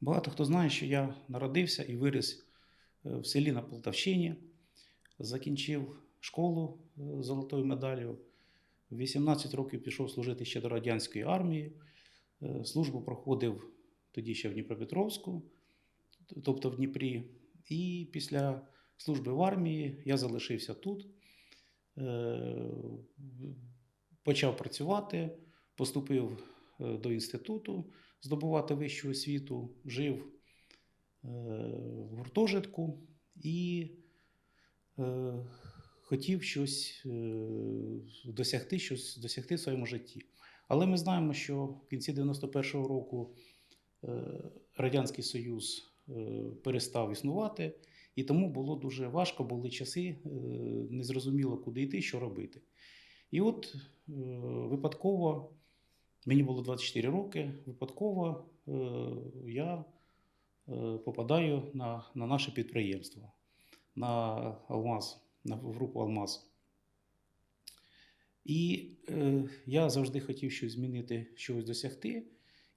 Багато хто знає, що я народився і виріс е, в селі на Полтавщині, закінчив школу е, золотою медаллю. В 18 років пішов служити ще до радянської армії. Е, Службу проходив тоді ще в Дніпропетровську, тобто в Дніпрі. І після служби в армії я залишився тут, почав працювати, поступив до інституту здобувати вищу освіту, жив е, в гуртожитку і е, хотів щось е, досягти, щось досягти в своєму житті. Але ми знаємо, що в кінці 91-го року Радянський Союз перестав існувати, і тому було дуже важко, були часи, незрозуміло, куди йти, що робити. І от випадково, мені було 24 роки, випадково е, я е, попадаю на, на наше підприємство, на Алмаз, на групу Алмаз. І е, я завжди хотів щось змінити, щось досягти.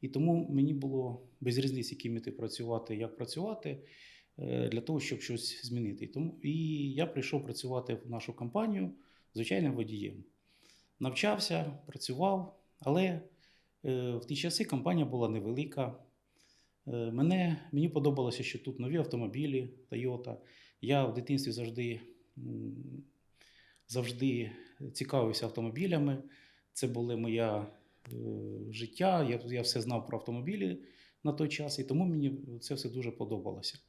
І тому мені було без різниці, яким іти працювати, як працювати, е, для того, щоб щось змінити. І Тому, і я прийшов працювати в нашу компанію звичайним водієм. Навчався, працював, але в ті часи компанія була невелика. Е, Мене, мені подобалося, що тут нові автомобілі Toyota. Я в дитинстві завжди, завжди цікавився автомобілями. Це було моє е, життя. Я, я все знав про автомобілі на той час, і тому мені це все дуже подобалося.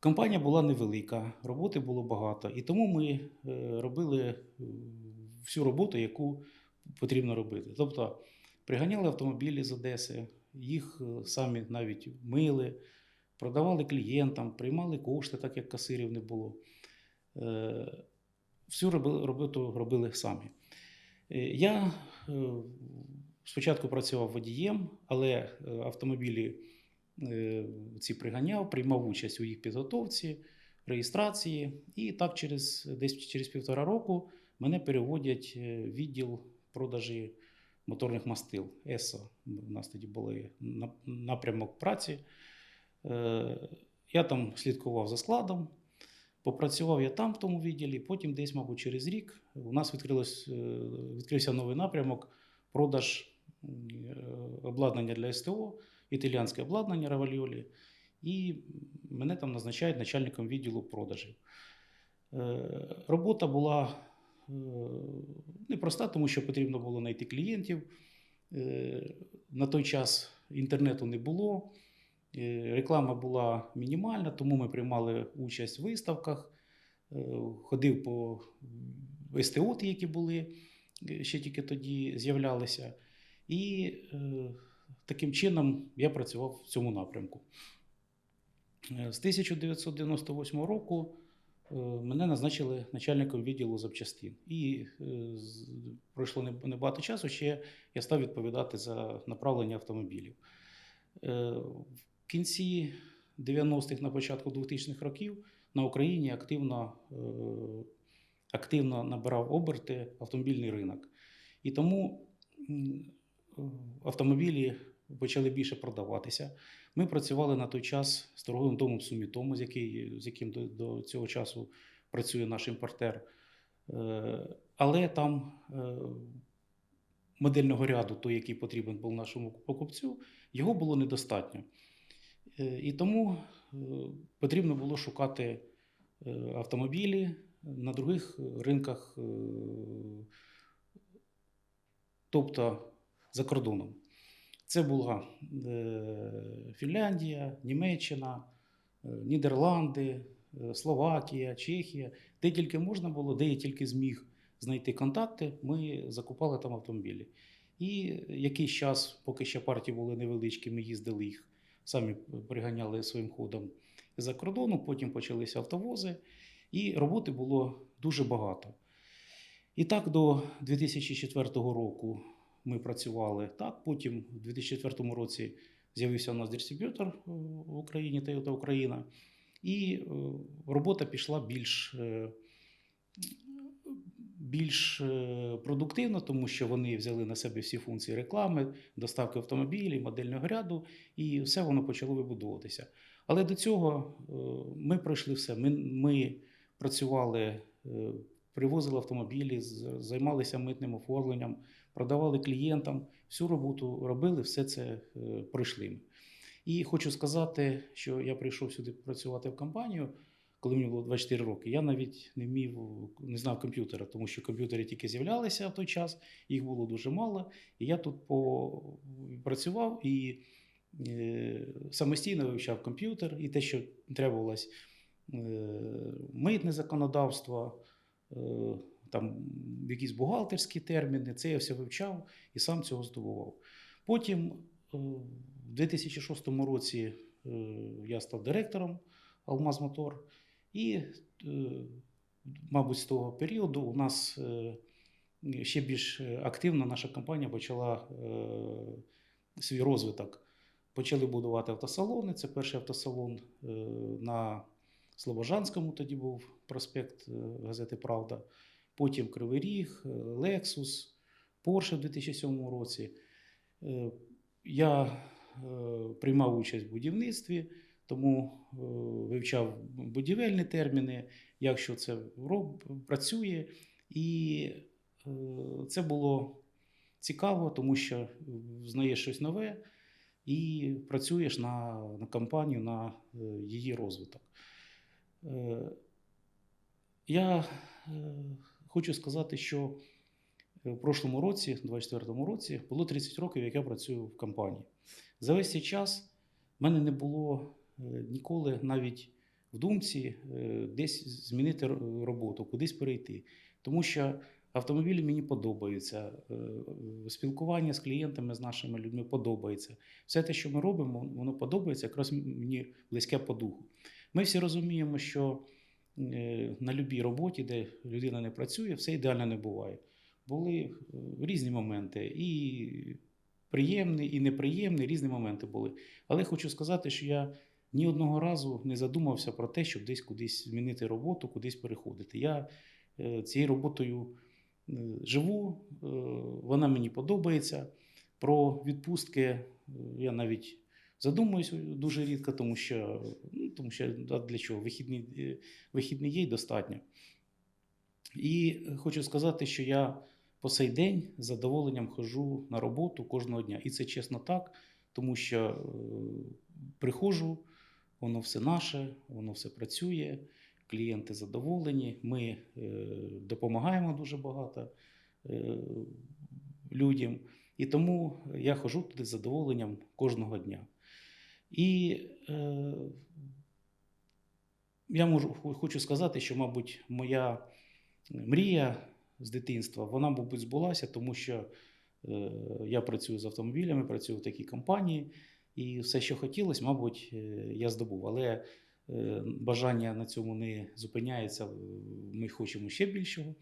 Компанія була невелика, роботи було багато, і тому ми е, робили е, всю роботу, яку потрібно робити. Тобто приганяли автомобілі з Одеси, їх е, самі навіть мили, продавали клієнтам, приймали кошти, так як касирів не було. Е, Всю роботу робили самі. Е, Я спочатку працював водієм, але автомобілі ці приганяв, приймав участь у їх підготовці, реєстрації. І так через десь через півтора року мене переводять в відділ продажі моторних мастил ЕСО. У нас тоді були напрямок праці. Е, Я там слідкував за складом. Попрацював я там в тому відділі, потім десь, мабуть, через рік у нас е, відкрився новий напрямок продаж е, обладнання для СТО, італіянське обладнання Равальолі, і мене там назначають начальником відділу продажів. Робота була непроста, тому що потрібно було знайти клієнтів. Е, На той час інтернету не було. Е, Реклама була мінімальна, тому ми приймали участь в виставках, е, ходив по СТО, які були, е, ще тільки тоді з'являлися. І е, таким чином я працював в цьому напрямку. Е, З 1998 року е, мене назначили начальником відділу запчастин. І е, пройшло небагато часу, ще я став відповідати за направлення автомобілів. Е, В кінці 90-х, на початку 2000-х років на Україні активно, е, активно набирав оберти автомобільний ринок. І тому е, автомобілі почали більше продаватися. Ми працювали на той час з торговим домом Сумітому, з, який, з яким до, до цього часу працює наш імпортер. Е, Але там е, модельного ряду, той, який потрібен був нашому покупцю, його було недостатньо. Е, І тому потрібно було шукати автомобілі на других ринках, тобто за кордоном. Це була е, Фінляндія, Німеччина, е, Нідерланди, е, Словакія, Чехія. Де тільки можна було, де я тільки зміг знайти контакти, ми закупали там автомобілі. І якийсь час, поки ще партії були невеличкі, ми їздили їх, самі приганяли своїм ходом за кордону, потім почалися автовози, і роботи було дуже багато. І так до 2004 року ми працювали так. Потім у 2004 році з'явився у нас дистриб'ютор е, в Україні Toyota Україна, і е, робота пішла більш, е, більш продуктивно, тому що вони взяли на себе всі функції реклами, доставки автомобілів, модельного ряду, і все воно почало вибудовуватися. Але до цього ми пройшли все. Ми, ми працювали, привозили автомобілі, займалися митним оформленням, продавали клієнтам. Всю роботу робили, все це е, пройшли. ми. І хочу сказати, що я прийшов сюди працювати в компанію, коли мені було 24 роки. Я навіть не вмів, не знав комп'ютера, тому що комп'ютери тільки з'являлися в той час, їх було дуже мало. І я тут по... працював і е, самостійно вивчав комп'ютер і те, що требувалось е, митне законодавство, там якісь бухгалтерські терміни, це я все вивчав і сам цього здобував. Потім е, в 2006 році е, я став директором Алмаз Мотор, і, е, мабуть, з того періоду у нас ще більш активно наша компанія почала свій розвиток. Почали будувати автосалони. Це перший автосалон на Слобожанському, тоді був проспект газети Правда. Потім Кривий Ріг, е, Lexus, Porsche в 2007 році. Е, Я е, приймав участь в будівництві, тому е, вивчав будівельні терміни, як що це працює. І е, це було цікаво, тому що знаєш щось нове і працюєш на, на компанію, на е, її розвиток. Е, Я е, хочу сказати, що в прошлому році, 24-му році, було 30 років, як я працюю в компанії. За весь цей час в мене не було е, ніколи навіть в думці е, десь змінити роботу, кудись перейти. Тому що автомобілі мені подобаються, е, е, спілкування з клієнтами, з нашими людьми подобається. Все те, що ми робимо, воно подобається, якраз мені близьке по духу. Ми всі розуміємо, що е, на будь-якій роботі, де людина не працює, все ідеально не буває. Були е, різні моменти, і приємні, і неприємні, різні моменти були. Але хочу сказати, що я ні одного разу не задумався про те, щоб десь кудись змінити роботу, кудись переходити. Я е, цією роботою е, живу, е, вона мені подобається. Про відпустки е, я навіть задумуюсь дуже рідко, тому що, тому що для чого? Вихідні, е, вихідні є й достатньо. І хочу сказати, що я по сей день з задоволенням ходжу на роботу кожного дня. І це чесно так, тому що е, приходжу, воно все наше, воно все працює, клієнти задоволені, ми е, допомагаємо дуже багато людям. І тому я ходжу туди з задоволенням кожного дня. І е, я можу, хочу сказати, що, мабуть, моя мрія з дитинства, вона, мабуть, збулася, тому що е, я працюю з автомобілями, працюю в такій компанії, і все, що хотілося, мабуть, е, я здобув. Але е, бажання на цьому не зупиняється. Ми хочемо ще більшого.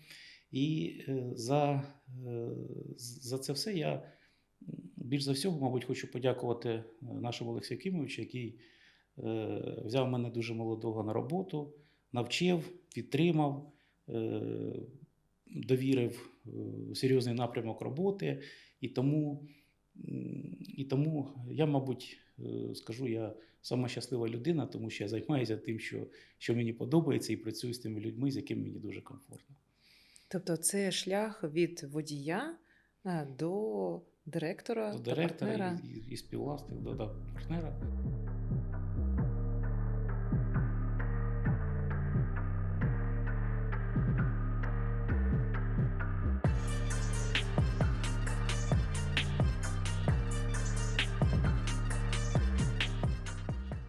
І е, за, е, за це все я більш за всього, мабуть, хочу подякувати е, нашому Олексію Кимовичу, який е, взяв мене дуже молодого на роботу, навчив, підтримав, е, довірив е, серйозний напрямок роботи. І тому, і тому я, мабуть, е, скажу, я сама щаслива людина, тому що я займаюся тим, що, що мені подобається, і працюю з тими людьми, з якими мені дуже комфортно. Тобто це шлях від водія до директора До та партнера. і, і, і співвласник, до, до партнера.